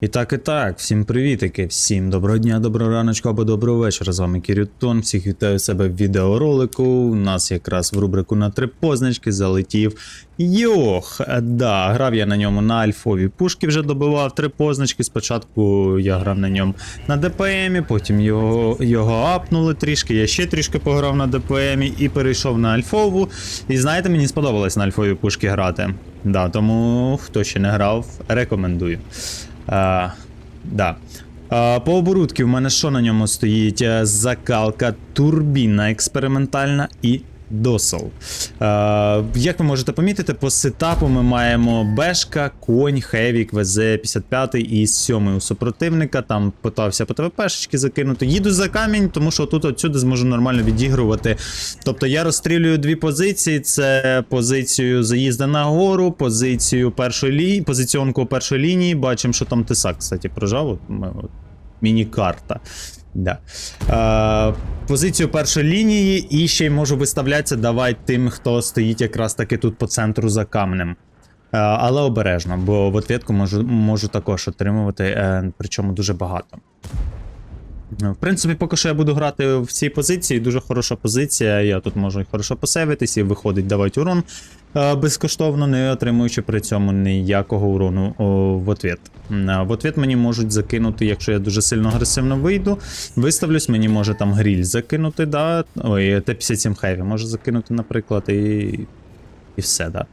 І так, і так, всім привітики, всім доброго дня, доброго раночку або доброго вечора. З вами Кірютон. Всіх вітаю себе в відеоролику. У нас якраз в рубрику на три позначки залетів Йох. Да, грав я на ньому на альфові пушки, вже добивав три позначки. Спочатку я грав на ньому на ДПМі, потім його, його апнули трішки. Я ще трішки пограв на ДПМі і перейшов на альфову. І знаєте, мені сподобалось на альфові пушки грати. Да, тому хто ще не грав, рекомендую. А, да. А, по оборудки в мене що на ньому стоїть? Е, Закалка, турбіна експериментальна і досол. А, як ви можете помітити, по сетапу ми маємо Бешка, Конь, Хевік, ВЗ-55 і 7 у супротивника. Там питався по ТВПшечки закинути. Їду за камінь, тому що тут отсюди зможу нормально відігрувати. Тобто я розстрілюю дві позиції: це позицію заїзду на гору, позицію першої лінії, позиціонку першої лінії. Бачимо, що там тисак, кстати, прожав. Міні-карта. Да. Е, позицію першої лінії і ще й можу виставлятися давай тим, хто стоїть якраз таки тут по центру за камнем. Е, але обережно, бо в ответку можу, можу також отримувати, е, причому дуже багато. В принципі, поки що я буду грати в цій позиції, дуже хороша позиція. Я тут можу і хорошо посейвитись і виходить давати урон безкоштовно, не отримуючи при цьому ніякого урону в ответ. Е, В ответ мені можуть закинути, якщо я дуже сильно агресивно вийду, виставлюсь, мені може там гріль закинути, да. Ой, Т-57 Heavy може закинути, наприклад, і, і все, да.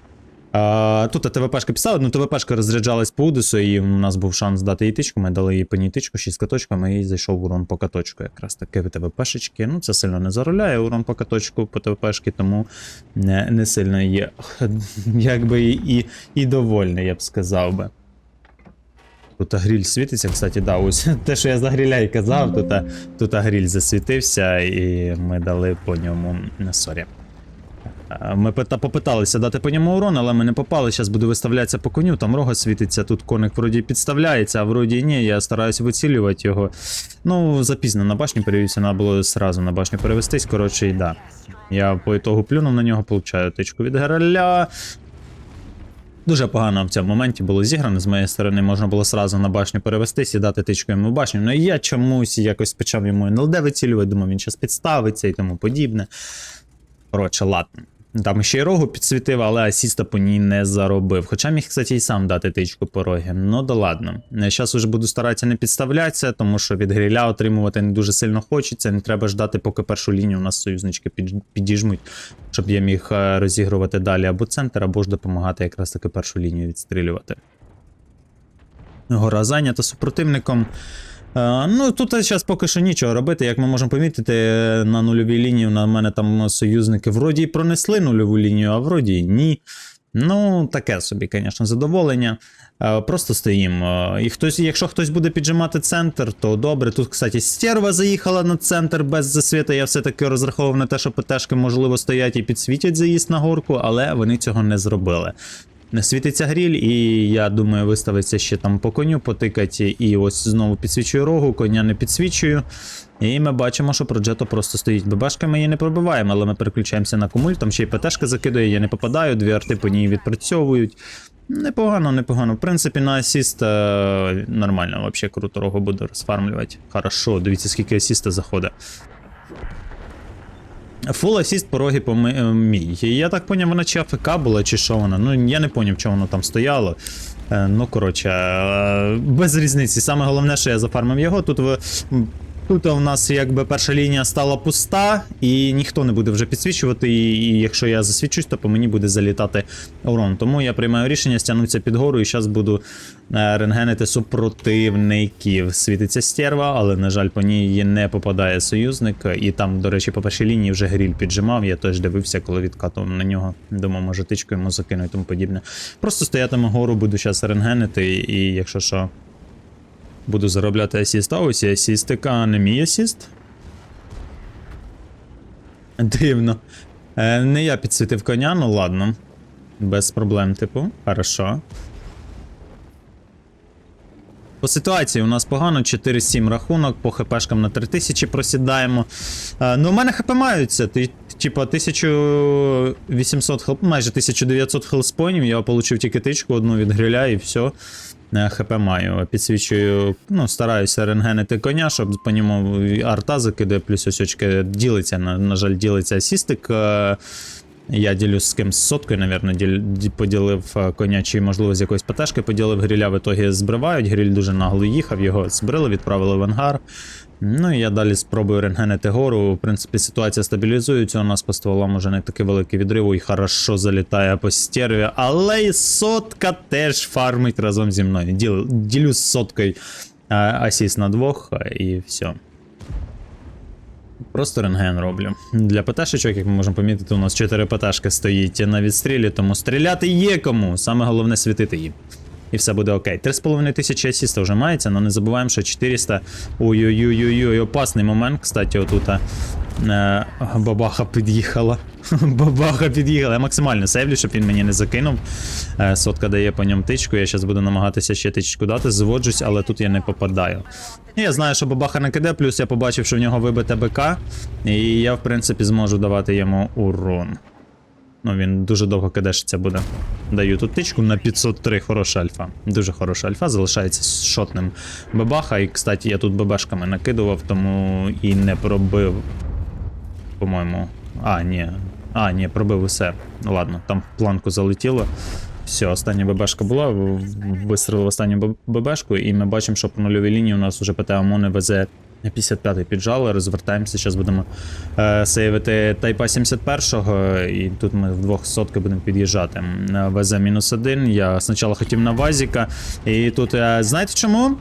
А, тут ТВПшка писала, ну ТВПшка розряджалась по Удису, і у нас був шанс дати їй тичку. Ми дали їй по ній тичку, 6 каточками, і зайшов урон по каточку. Якраз таки в ТВПшечки. Ну, це сильно не зароляє урон по каточку по ТВПшки, тому не, не сильно є. Якби і, і, і довольний, я б сказав би. Тут гріль світиться, кстати, да, ось те, що я за гріля і казав, тут, тут гріль засвітився, і ми дали по ньому. Сорі. Ми попиталися дати по ньому урон, але ми не попали. Зараз буду виставлятися по коню, там рога світиться, тут коник вроді підставляється, а вроді ні, я стараюся вицілювати його. Ну, запізно на башню перевівся, треба було сразу на башню перевестись. Коротше, і да. Я по ітогу плюнув на нього, получаю тичку від граля. Дуже погано в цьому моменті було зіграно з моєї сторони. Можна було сразу на башню перевестись і дати тичку йому в башню. Ну я чомусь якось почав йому НЛД вицілювати, думав, він зараз підставиться і тому подібне. Коротше, ладно. Там ще й рогу підсвітив, але асіста по ній не заробив. Хоча міг, кстати, і сам дати тичку по рогі. Ну да ладно. Зараз вже буду старатися не підставлятися, тому що від гріля отримувати не дуже сильно хочеться. Не треба ждати, поки першу лінію у нас союзнички підіжмуть, щоб я міг е, розігрувати далі або центр, або ж допомагати якраз таки першу лінію відстрілювати. Гора зайнята супротивником. Е, Ну, тут зараз поки що нічого робити. Як ми можемо помітити, на нульовій лінії на мене там союзники вроді й пронесли нульову лінію, а вроді й ні. Ну, таке собі, звісно, задоволення. Е, Просто стоїмо. І хтось, якщо хтось буде піджимати центр, то добре. Тут, кстати, стерва заїхала на центр без засвіта. Я все-таки розраховував на те, що ПТшки, можливо, стоять і підсвітять заїзд на горку, але вони цього не зробили. Світиться гріль, і я думаю, виставиться ще там по коню, потикать, і ось знову підсвічую рогу, коня не підсвічую. І ми бачимо, що Проджето просто стоїть. ББшки ми її не пробиваємо, але ми переключаємося на кумуль, там ще й ПТшка закидує, я не попадаю, дві арти по ній відпрацьовують. Непогано, непогано. В принципі, на асіст е, нормально, взагалі круто рогу буде розфармлювати. Хорошо, дивіться, скільки асіста заходить. Фул асіст пороги по е, мій. Я так поняв, вона чи АФК була, чи що вона. Ну, я не поняв, чого воно там стояло. Е, Ну, коротше, е, без різниці. Саме головне, що я зафармив його. Тут в. Тут у нас якби перша лінія стала пуста, і ніхто не буде вже підсвічувати. І, і якщо я засвічусь, то по мені буде залітати урон. Тому я приймаю рішення стягнутися під гору і зараз буду е, рентгенити супротивників. Світиться стерва, але, на жаль, по ній не попадає союзник. І там, до речі, по першій лінії вже гріль піджимав. Я теж дивився, коли відкатував на нього. Думав, може тичку йому закину і тому подібне. Просто стоятиму гору, буду зараз рентгенити, і якщо що. Буду заробляти асіст. А ось і асістика, а не мій асіст. Дивно. Е, не я підсвітив коня, ну ладно. Без проблем, типу. Хорошо. По ситуації у нас погано, 4-7 рахунок, по хпшкам на 3000 просідаємо. Е, ну, у мене хп маються. Ти, типа 1800 хп, майже 1900 хелспонів, я отримав тільки тичку одну від гриля і все. ХП маю. Підсвічую, ну, стараюся рентгенити коня, щоб по ньому арта закидає, плюс ось очки ділиться, на, на жаль, ділиться асістик. е, Я ділюсь з кимсь соткою, навірно, поділив е, коня, чи, можливо, з якоїсь ПТшки поділив гріля, в ітогі збривають. Гріль дуже нагло їхав, його збрили, відправили в ангар. Ну і я далі спробую рентгенити гору. В принципі, ситуація стабілізується. У нас по стволам уже не такий великий відрив, і хорошо залітає по стерві. Але і сотка теж фармить разом зі мною. Діл, ділю з соткою а, асіст на двох, і все. Просто рентген роблю. Для ПТшечок, як ми можемо помітити, у нас 4 ПТшки стоїть на відстрілі, тому стріляти є кому. Саме головне світити їм. І все буде окей. 3,5 тисячі асіста вже мається, але не забуваємо, що 400. Ой-ой-ой-ой, опасний момент, кстати, отут. Е, бабаха під'їхала. бабаха під'їхала. Я максимально сейвлю, щоб він мені не закинув. Е, сотка дає по ньому тичку. Я зараз буду намагатися ще тичку дати, зводжусь, але тут я не попадаю. Я знаю, що бабаха не киде, плюс я побачив, що в нього вибите БК, і я, в принципі, зможу давати йому урон. Ну, він дуже довго кидешиться буде. Даю тут тичку на 503, хороша альфа. Дуже хороша альфа, залишається з шотним бабаха. І, кстати, я тут бебешками накидував, тому і не пробив. По-моєму. А, ні. А, ні, пробив усе. Ладно, там планку залетіло. Все, остання ББшка була, в- вистрелив останню ББшку, і ми бачимо, що по нульовій лінії у нас вже ПТ ОМОНи везе 55-й піджали, розвертаємося, зараз будемо е, сейвити Тайпа 71-го, і тут ми вдвох сотки будемо під'їжджати. Е, Везе мінус один. Я спочатку хотів на Вазіка, і тут, е, знаєте чому?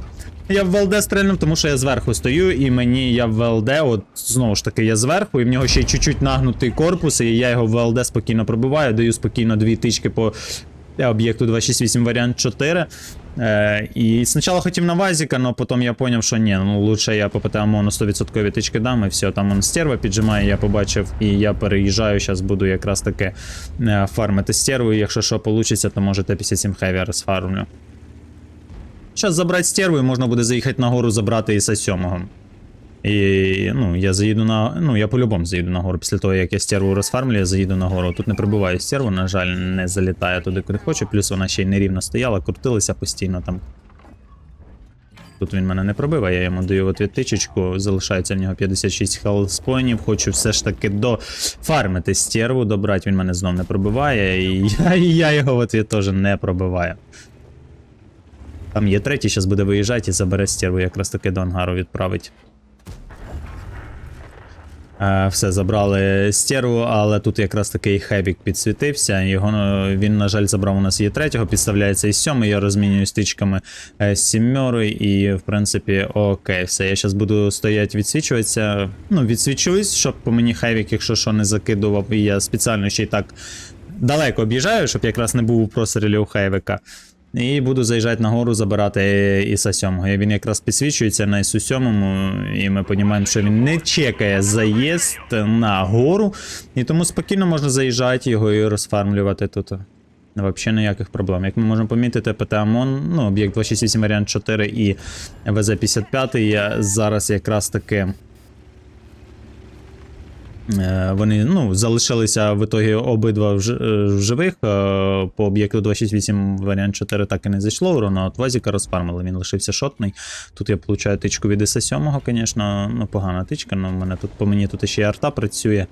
Я в ВЛД стрельнув, тому що я зверху стою, і мені я в ВЛД, от знову ж таки, я зверху, і в нього ще й чуть-чуть нагнутий корпус, і я його в ВЛД спокійно пробиваю, даю спокійно дві тички по е, об'єкту 268 варіант 4. Е, і спочатку хотів на Вазіка, але потім я зрозумів, що ні, ну лучше я по ПТМО 100% тички дам, і все, там он стерва піджимає, я побачив, і я переїжджаю, зараз буду якраз таки е, фармити стерву, і якщо що вийде, то може Т-57 Heavy розфармлю. Зараз забрати стерву і можна буде заїхати на гору, забрати іса 7 І ну, я заїду на. Ну, я по-любому заїду на гору. Після того, як я стерву розфармлю, я заїду на гору. Тут не прибуваю стерву, на жаль, не залітає туди, куди хочу. Плюс вона ще й нерівно стояла, крутилася постійно там. Тут він мене не пробив, а я йому даю от тичечку, залишається в нього 56 хелспоінів. Хочу все ж таки дофармити стерву, добрати, він мене знов не пробиває, і я, і я його в ответ теж не пробиваю. Там є третій, зараз буде виїжджати і забере стерву, якраз таки до ангару відправить. Е, Все, забрали стерву, але тут якраз такий хевік підсвітився. Його ну, він, на жаль, забрав у нас є третього, підставляється і сьомий. Я розмінюю стичками е, з сімерою, і в принципі, окей, все. Я зараз буду стояти, відсвічуватися. Ну, відсвічуюсь, щоб по мені хевік, якщо що, не закидував, і я спеціально ще й так далеко об'їжджаю, щоб якраз не був у просерілі у хевіка. І буду заїжджати на гору, забирати Іса 7. І він якраз підсвічується на Ісу 7, і ми розуміємо, що він не чекає заїзд на гору, і тому спокійно можна заїжджати його і розфармлювати тут. Взагалі ніяких проблем. Як ми можемо помітити, ПТ ОМОН, ну, об'єкт 268 варіант 4 і ВЗ-55 я зараз якраз таки. Е, Вони ну, залишилися в ітогі обидва в, е, живих. Е, По об'єкту 268 варіант 4 так і не зайшло урона, от Вазіка розфармили, він лишився шотний. Тут я получаю тичку від іса 7, звісно, ну погана тичка, але мене тут, по мені тут ще й арта працює.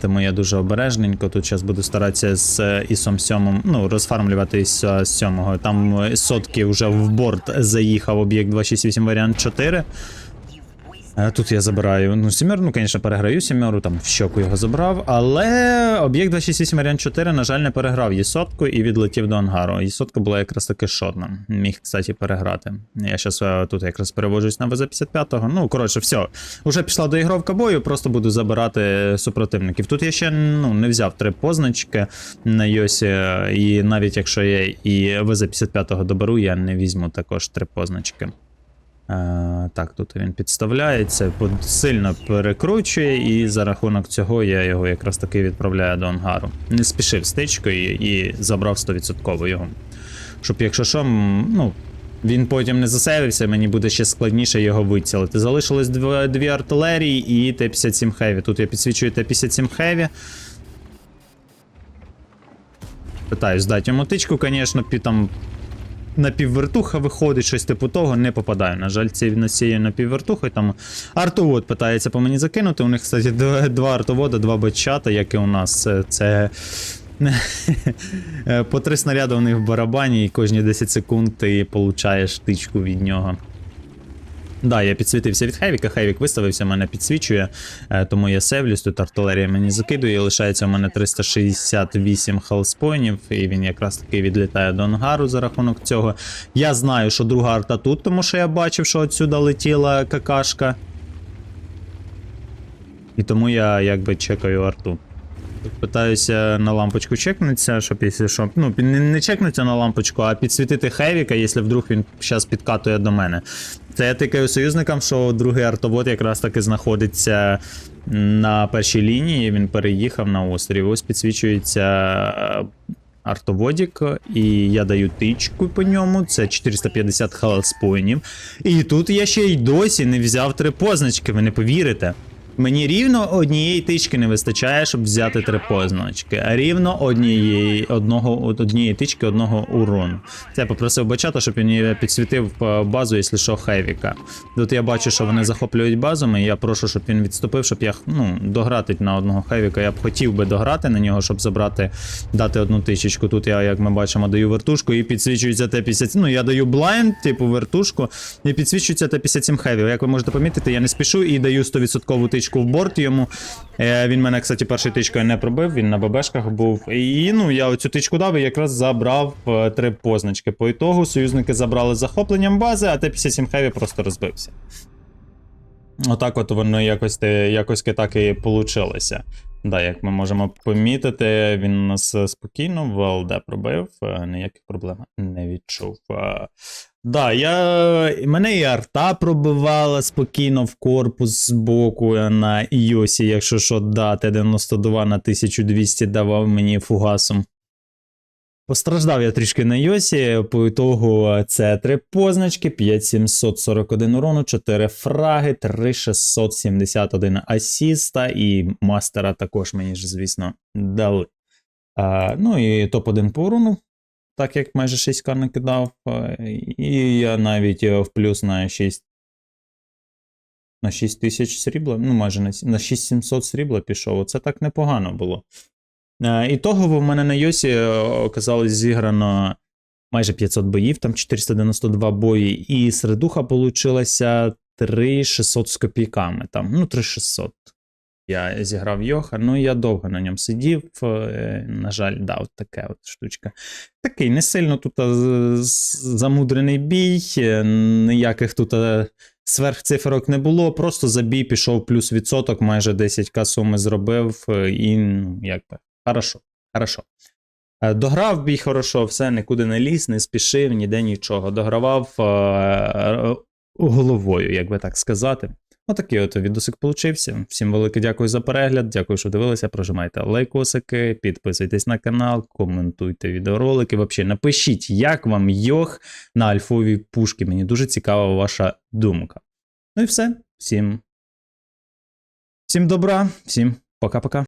Тому я дуже обережненько. Тут зараз буду старатися з ісом 7, ну, розфармлювати іса 7. Там сотки вже в борт заїхав об'єкт 268 варіант 4. Е, Тут я забираю, ну, сімеру, ну, звісно, переграю сімеру, там в щоку його забрав, але об'єкт 268 варіант 4, на жаль, не переграв Єсотку і відлетів до ангару. Єсотка була якраз таки шотна. Міг, кстати, переграти. Я зараз тут якраз переводжусь на ВЗ-55. Ну, коротше, все. Уже пішла доігровка бою, просто буду забирати супротивників. Тут я ще ну, не взяв три позначки на Йосі, і навіть якщо я і ВЗ-55 доберу, я не візьму також три позначки. Е, так, тут він підставляється, сильно перекручує, і за рахунок цього я його якраз таки відправляю до ангару. Не спішив стичкою і забрав 100% його. Щоб, якщо що, ну, він потім не засейвився, мені буде ще складніше його вицілити. Залишилось дві, дві артилерії і Т-57 Heavy. Тут я підсвічую Т-57 Heavy. Питаюсь дати йому тичку, звісно, пі- там напіввертуха виходить, щось типу того, не попадаю. На жаль, ці на цією напіввертухою там артовод питається по мені закинути. У них, кстати, два, артовода, два бачата, як і у нас. Це- Це. Е, По три снаряди у них в барабані, і кожні 10 секунд ти получаєш тичку від нього. Да, я підсвітився від Хевіка, Хевік виставився, мене підсвічує, е, тому я севлюсь, тут артилерія мені закидує, лишається у мене 368 хелспойнів, і він якраз таки відлітає до ангару за рахунок цього. Я знаю, що друга арта тут, тому що я бачив, що отсюда летіла какашка. І тому я якби чекаю арту. Питаюся на лампочку чекнутися, щоб якщо що. Ну, не чекнуться на лампочку, а підсвітити Хевіка, якщо вдруг він зараз підкатує до мене. Це я тикаю союзникам, що другий артовод якраз таки знаходиться на першій лінії. Він переїхав на острів. Ось підсвічується е, артоводік, і я даю тичку по ньому. Це 450 халспоїнів. І тут я ще й досі не взяв три позначки, ви не повірите. Мені рівно однієї тички не вистачає, щоб взяти три позначки, а рівно однієї, одного, однієї тички одного урону. Це я попросив бачата, щоб він підсвітив е, базу, якщо що, Хевіка. Тут я бачу, що вони захоплюють базами, і я прошу, щоб він відступив, щоб я ну, дограти на одного Хевіка. Я б хотів би дограти на нього, щоб забрати, дати одну тичечку. Тут я, як ми бачимо, даю вертушку і підсвічується Т-50. Ну, я даю блайнд, типу вертушку, і підсвічується Т-57 Хеві. Як ви можете помітити, я не спішу і даю 100% тичку в борт йому. Е, він мене, кстати, першою тичкою не пробив, він на ББшках був. І ну, я оцю тичку дав і якраз забрав е, три позначки. По ітогу союзники забрали захопленням бази, а Т-57 Хеві просто розбився. Отак от воно якось, якось так і получилося. Да, як ми можемо помітити, він нас е, спокійно в ЛД пробив, е, ніяких проблем не відчув. Е, Да, я... мене і арта пробивала спокійно в корпус з боку на Іосі, якщо що, да, Т-92 на 1200 давав мені фугасом. Постраждав я трішки на Йосі, по ітогу е, це три позначки, 5741 урону, 4 фраги, 3671 асіста і мастера також мені ж, звісно, дали. А, ну і топ-1 по урону, так як майже 6к накидав. е, І я навіть е, в плюс на 6 на 6 тисяч срібла, ну майже на, на 6700 срібла пішов. Оце так непогано було. Е, І того в мене на Йосі е, оказалось зіграно майже 500 боїв, там 492 бої, і середуха получилася 3600 з копійками. Там, ну, 3600. Я зіграв Йоха, ну я довго на ньому сидів. е, На жаль, да, от така от штучка. Такий не сильно тут замудрений бій, ніяких тут сверхциферок не було. Просто за бій пішов плюс відсоток, майже 10к суми зробив, і ну, якби хорошо, хорошо. Е, Дограв бій хорошо, все, нікуди не ліз, не спішив, ніде нічого. Догравав е, е, головою, як би так сказати. Отакий от відосик получився. Всім велике дякую за перегляд. Дякую, що дивилися. Прожимайте лайкосики, підписуйтесь на канал, коментуйте відеоролики. Взагалі, напишіть, як вам йох на альфовій пушки. Мені дуже цікава ваша думка. Ну і все. Всім. Всім добра, всім пока-пока.